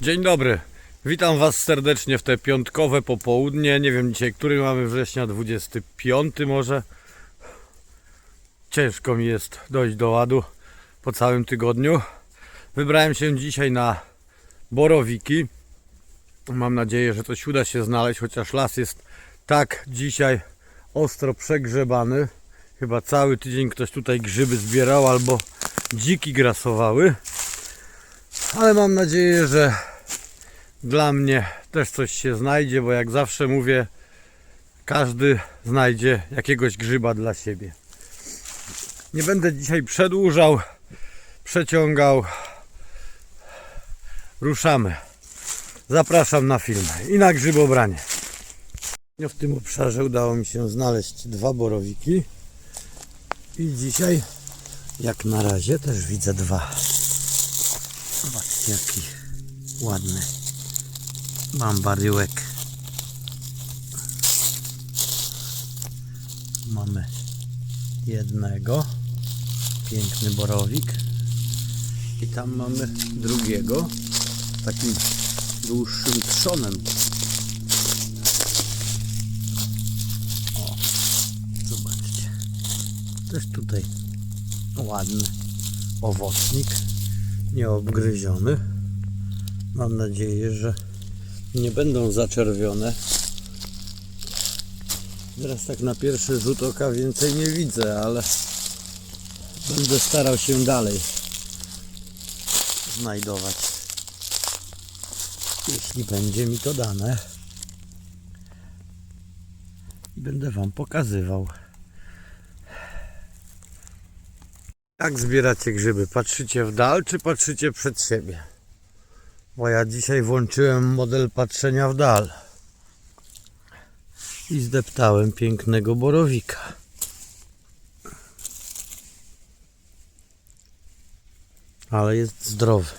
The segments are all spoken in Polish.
Dzień dobry. Witam Was serdecznie w te piątkowe popołudnie. Nie wiem dzisiaj, który mamy września, 25 może. Ciężko mi jest dojść do ładu po całym tygodniu. Wybrałem się dzisiaj na borowiki. Mam nadzieję, że coś uda się znaleźć, chociaż las jest tak dzisiaj ostro przegrzebany. Chyba cały tydzień ktoś tutaj grzyby zbierał albo dziki grasowały. Ale mam nadzieję, że dla mnie też coś się znajdzie, bo jak zawsze mówię, każdy znajdzie jakiegoś grzyba dla siebie. Nie będę dzisiaj przedłużał, przeciągał. Ruszamy. Zapraszam na film i na grzybobranie. W tym obszarze udało mi się znaleźć dwa borowiki. I dzisiaj, jak na razie, też widzę dwa. Jaki ładny. Mam baryłek. Mamy jednego. Piękny borowik. I tam mamy drugiego. Z takim dłuższym trzonem. O, zobaczcie. Też tutaj ładny owocnik. Nieobgryziony. Mam nadzieję, że nie będą zaczerwione. Teraz tak na pierwszy rzut oka więcej nie widzę, ale będę starał się dalej znajdować. Jeśli będzie mi to dane. I będę Wam pokazywał. Jak zbieracie grzyby? Patrzycie w dal, czy patrzycie przed siebie? Bo ja dzisiaj włączyłem model patrzenia w dal. I zdeptałem pięknego borowika. Ale jest zdrowy.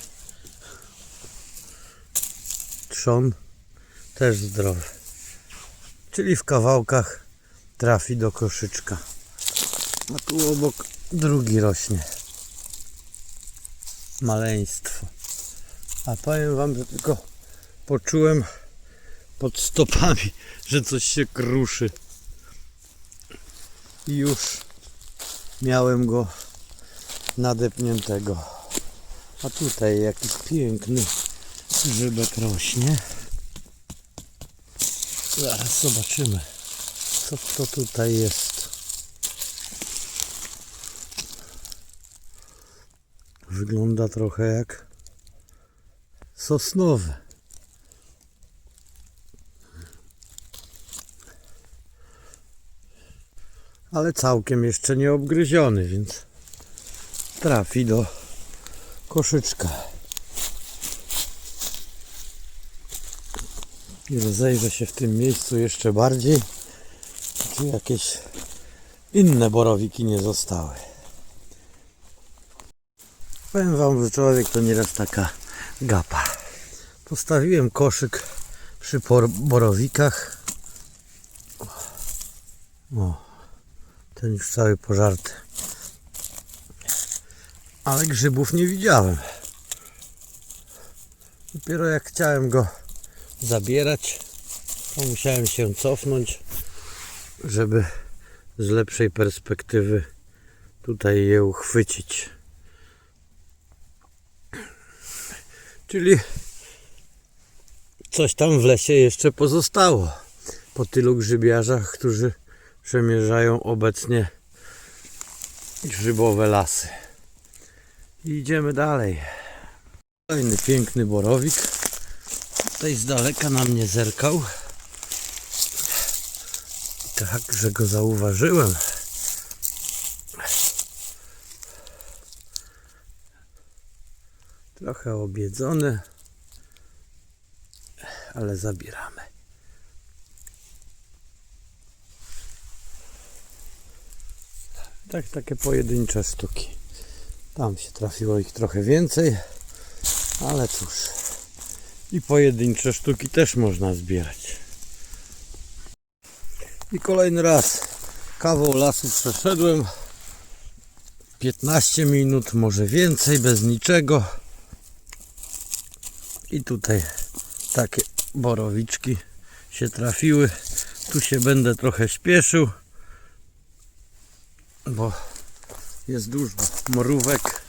Trzon też zdrowy. Czyli w kawałkach trafi do koszyczka. A tu obok drugi rośnie. Maleństwo. A powiem wam, że tylko poczułem pod stopami, że coś się kruszy. I już miałem go nadepniętego. A tutaj jakiś piękny grzybek rośnie. Zaraz zobaczymy, co to tutaj jest. Wygląda trochę jak sosnowy. Ale całkiem jeszcze nie obgryziony, więc trafi do koszyczka. I rozejrzę się w tym miejscu jeszcze bardziej, czy jakieś inne borowiki nie zostały. Powiem wam, że człowiek to nieraz taka gapa. Postawiłem koszyk przy borowikach. O, ten już cały pożarty. Ale grzybów nie widziałem. Dopiero jak chciałem go zabierać, to musiałem się cofnąć, żeby z lepszej perspektywy tutaj je uchwycić. Czyli coś tam w lesie jeszcze pozostało po tylu grzybiarzach, którzy przemierzają obecnie grzybowe lasy. Idziemy dalej. Kolejny piękny borowik. Tutaj z daleka na mnie zerkał. Tak, że go zauważyłem. Trochę obiedzony, ale zabieramy. Tak, takie pojedyncze sztuki. Tam się trafiło ich trochę więcej, ale cóż. I pojedyncze sztuki też można zbierać. I kolejny raz kawał lasu przeszedłem. 15 minut, może więcej, bez niczego. I tutaj takie borowiczki się trafiły. Tu się będę trochę śpieszył, bo jest dużo mrówek.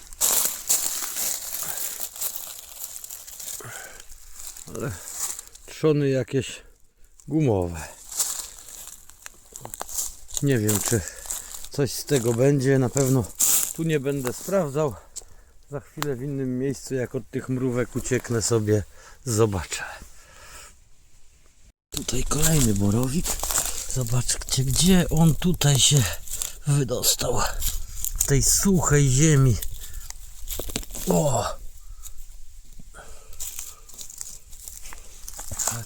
Ale trzony jakieś gumowe. Nie wiem, czy coś z tego będzie. Na pewno tu nie będę sprawdzał. Za chwilę w innym miejscu, jak od tych mrówek ucieknę sobie, zobaczę. Tutaj kolejny borowik. Zobaczcie, gdzie on tutaj się wydostał. W tej suchej ziemi. O!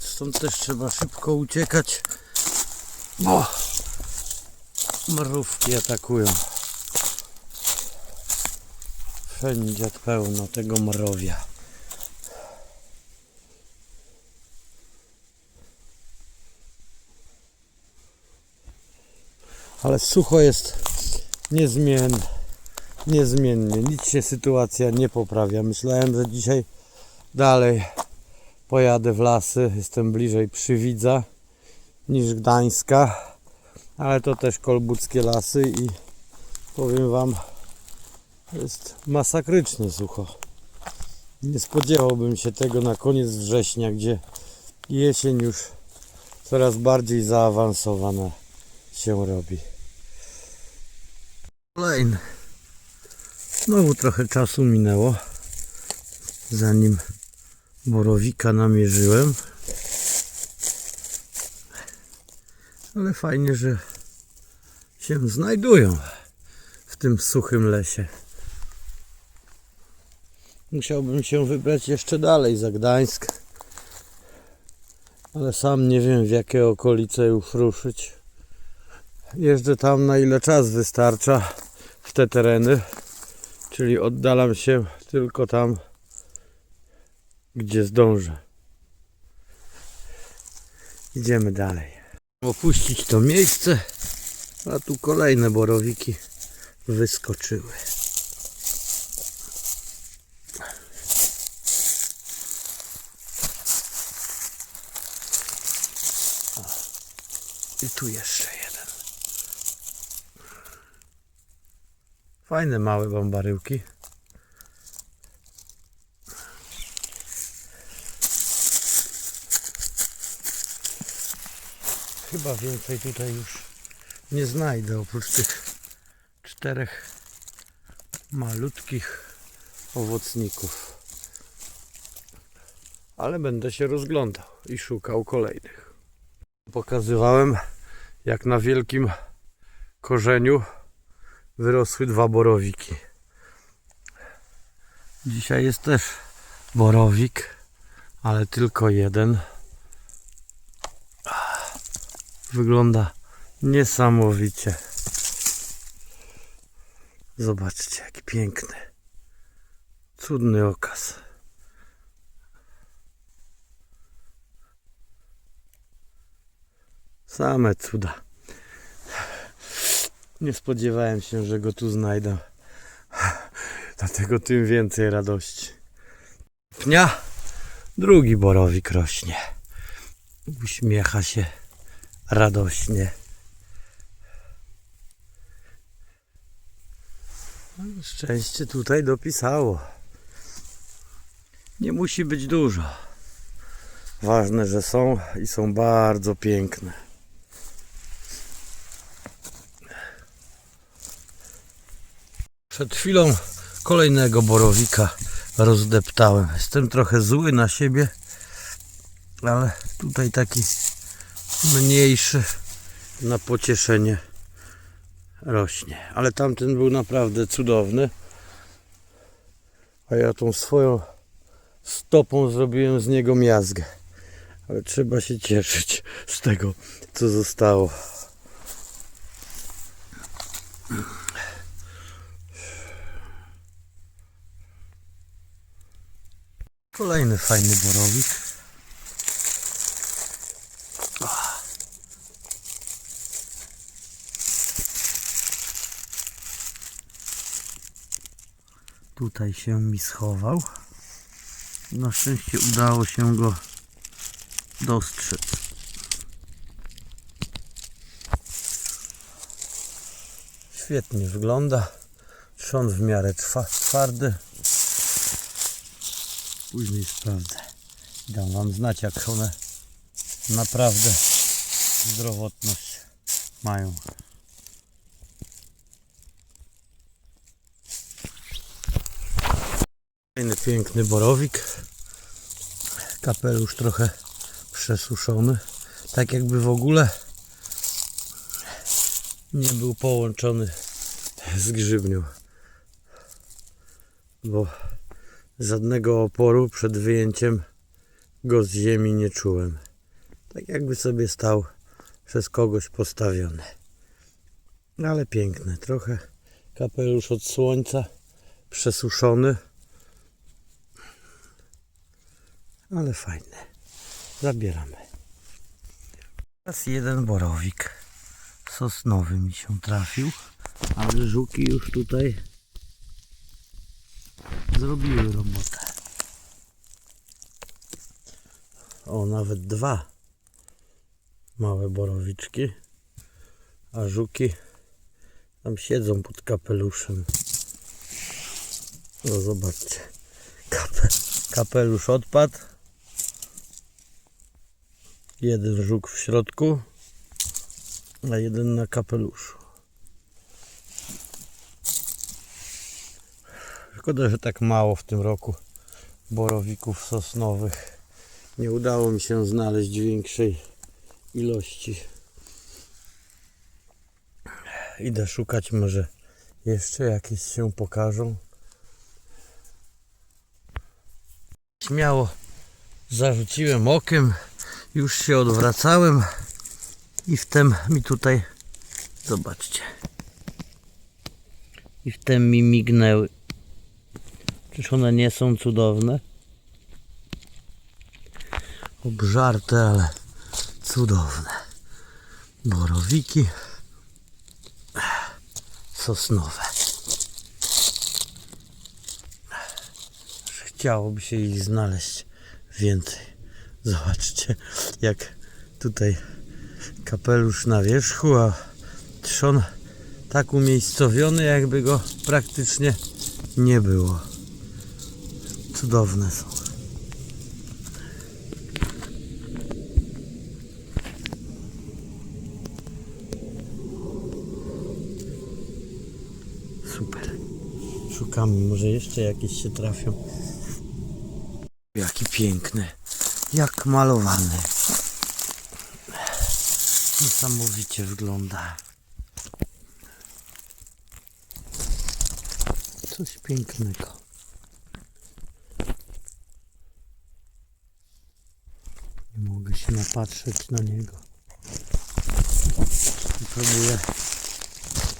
Stąd też trzeba szybko uciekać, bo mrówki atakują. Wszędzie pełno tego mrowia. Ale sucho jest niezmiennie. Niezmiennie. Nic się sytuacja nie poprawia. Myślałem, że dzisiaj dalej pojadę w lasy. Jestem bliżej Przywidza niż Gdańska. Ale to też kolbuckie lasy i powiem Wam, jest masakrycznie sucho. Nie spodziewałbym się tego na koniec września, gdzie jesień już coraz bardziej zaawansowana się robi. Kolejny. Znowu trochę czasu minęło, zanim borowika namierzyłem. Ale fajnie, że się znajdują w tym suchym lesie. Musiałbym się wybrać jeszcze dalej za Gdańsk. Ale sam nie wiem w jakie okolice już ruszyć. Jeżdżę tam na ile czas wystarcza w te tereny. Czyli oddalam się tylko tam, gdzie zdążę. Idziemy dalej. Opuścić to miejsce, a tu kolejne borowiki wyskoczyły. I tu jeszcze jeden. Fajne małe bombaryłki. Chyba więcej tutaj już nie znajdę oprócz tych czterech malutkich owocników. Ale będę się rozglądał i szukał kolejnych. Pokazywałem jak na wielkim korzeniu wyrosły dwa borowiki. Dzisiaj jest też borowik, ale tylko jeden. Wygląda niesamowicie. Zobaczcie, jaki piękny. Cudny okaz. Same cuda. Nie spodziewałem się, że go tu znajdę. Dlatego tym więcej radości. Pnia, drugi borowik rośnie. Uśmiecha się radośnie. Szczęście tutaj dopisało. Nie musi być dużo. Ważne, że są i są bardzo piękne. Przed chwilą kolejnego borowika rozdeptałem. Jestem trochę zły na siebie, ale tutaj taki mniejszy na pocieszenie rośnie. Ale tamten był naprawdę cudowny. A ja tą swoją stopą zrobiłem z niego miazgę. Ale trzeba się cieszyć z tego, co zostało. Kolejny fajny borowik. Tutaj się mi schował. Na szczęście udało się go dostrzec. Świetnie wygląda. Trzon w miarę twardy. Później sprawdzę. Dam wam znać jak one naprawdę zdrowotność mają. Fajny, piękny borowik. Kapelusz trochę przesuszony. Tak jakby w ogóle nie był połączony z grzybnią. Bo żadnego oporu przed wyjęciem go z ziemi nie czułem. Tak jakby sobie stał przez kogoś postawiony. No Ale piękny. Trochę kapelusz od słońca przesuszony. Ale fajne. Zabieramy. Teraz jeden borowik sosnowy mi się trafił, ale żuki już tutaj zrobiły robotę. O, nawet dwa małe borowiczki, a żuki tam siedzą pod kapeluszem. No zobaczcie, Kape, kapelusz odpadł, jeden żuk w środku, a jeden na kapeluszu. Szkoda, że tak mało w tym roku borowików sosnowych. Nie udało mi się znaleźć większej ilości. Idę szukać, może jeszcze jakieś się pokażą. Śmiało zarzuciłem okiem, już się odwracałem i wtem mi tutaj, zobaczcie, i wtem mi mignęły. Czyż one nie są cudowne? Obżarte, ale cudowne. Borowiki sosnowe. Chciałoby się ich znaleźć więcej. Zobaczcie, jak tutaj kapelusz na wierzchu, a trzon tak umiejscowiony, jakby go praktycznie nie było. Cudowne są. Super. Szukamy, może jeszcze jakieś się trafią. Jaki piękny. Jak malowany. Niesamowicie wygląda. Coś pięknego. Nie napatrzeć na niego. I próbuję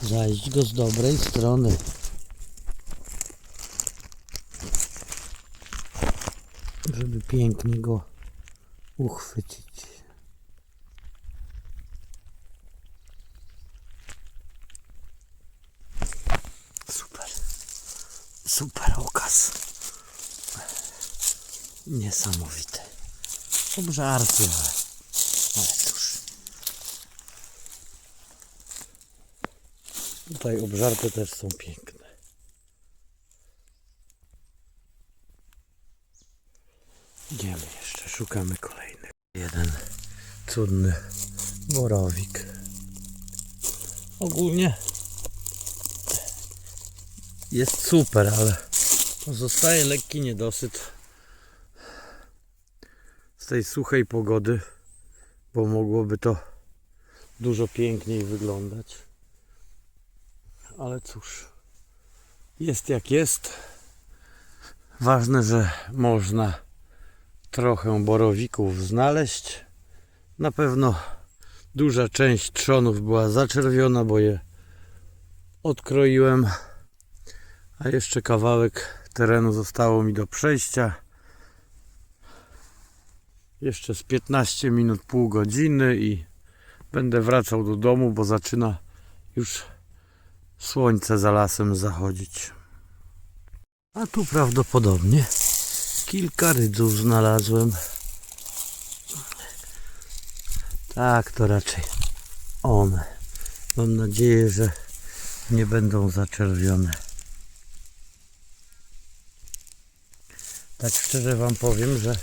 zajść go z dobrej strony. Żeby pięknie go uchwycić. Super. Super okaz. Niesamowity. Obżarty, ale, ale cóż. Tutaj obżarte też są piękne. Idziemy jeszcze, szukamy kolejnych. Jeden cudny borowik. Ogólnie jest super, ale pozostaje lekki niedosyt z tej suchej pogody, bo mogłoby to dużo piękniej wyglądać. Ale cóż, jest jak jest. Ważne, że można trochę borowików znaleźć. Na pewno duża część trzonów była zaczerwiona, bo je odkroiłem. A jeszcze kawałek terenu zostało mi do przejścia. Jeszcze z 15 minut, pół godziny i będę wracał do domu, bo zaczyna już słońce za lasem zachodzić. A tu prawdopodobnie kilka rydzów znalazłem. Tak, to raczej one. Mam nadzieję, że nie będą zaczerwione. Tak szczerze wam powiem, że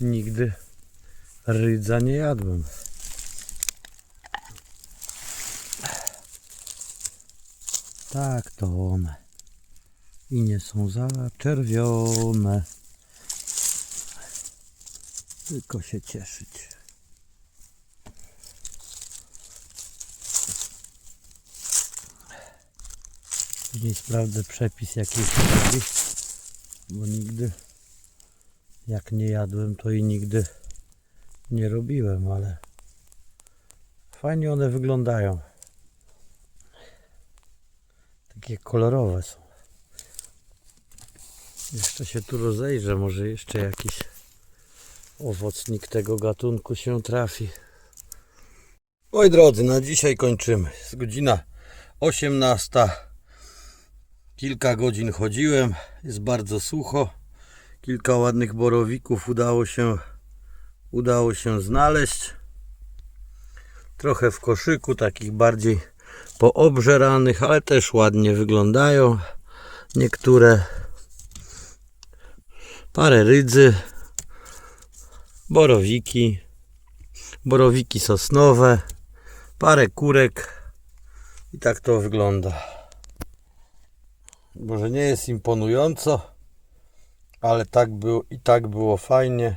nigdy rydza nie jadłem. Tak, to one. I nie są zaczerwione. Tylko się cieszyć. Później sprawdzę przepis jaki jest taki, bo nigdy jak nie jadłem to i nigdy nie robiłem, ale fajnie one wyglądają. Takie kolorowe są. Jeszcze się tu rozejrzę, może jeszcze jakiś owocnik tego gatunku się trafi. Oj drodzy, na dzisiaj kończymy. Jest godzina 18. Kilka godzin chodziłem, jest bardzo sucho. Kilka ładnych borowików udało się, udało się znaleźć. Trochę w koszyku, takich bardziej poobżeranych, ale też ładnie wyglądają. Niektóre parę rydzy, borowiki, borowiki sosnowe, parę kurek i tak to wygląda. Może nie jest imponująco, ale tak było i tak było fajnie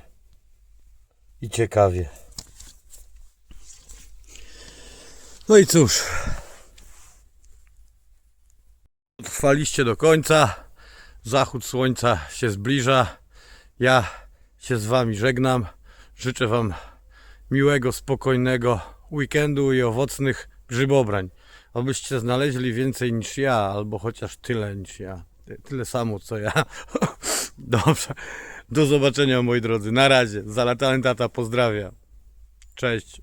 i ciekawie. No i cóż, trwaliście do końca. Zachód słońca się zbliża. Ja się z Wami żegnam. Życzę Wam miłego, spokojnego weekendu i owocnych grzybobrań. Abyście znaleźli więcej niż ja, albo chociaż tyle niż ja. Ty- Tyle samo co ja. Dobrze. Do zobaczenia moi drodzy. Na razie. Zalatany tata pozdrawia. Cześć.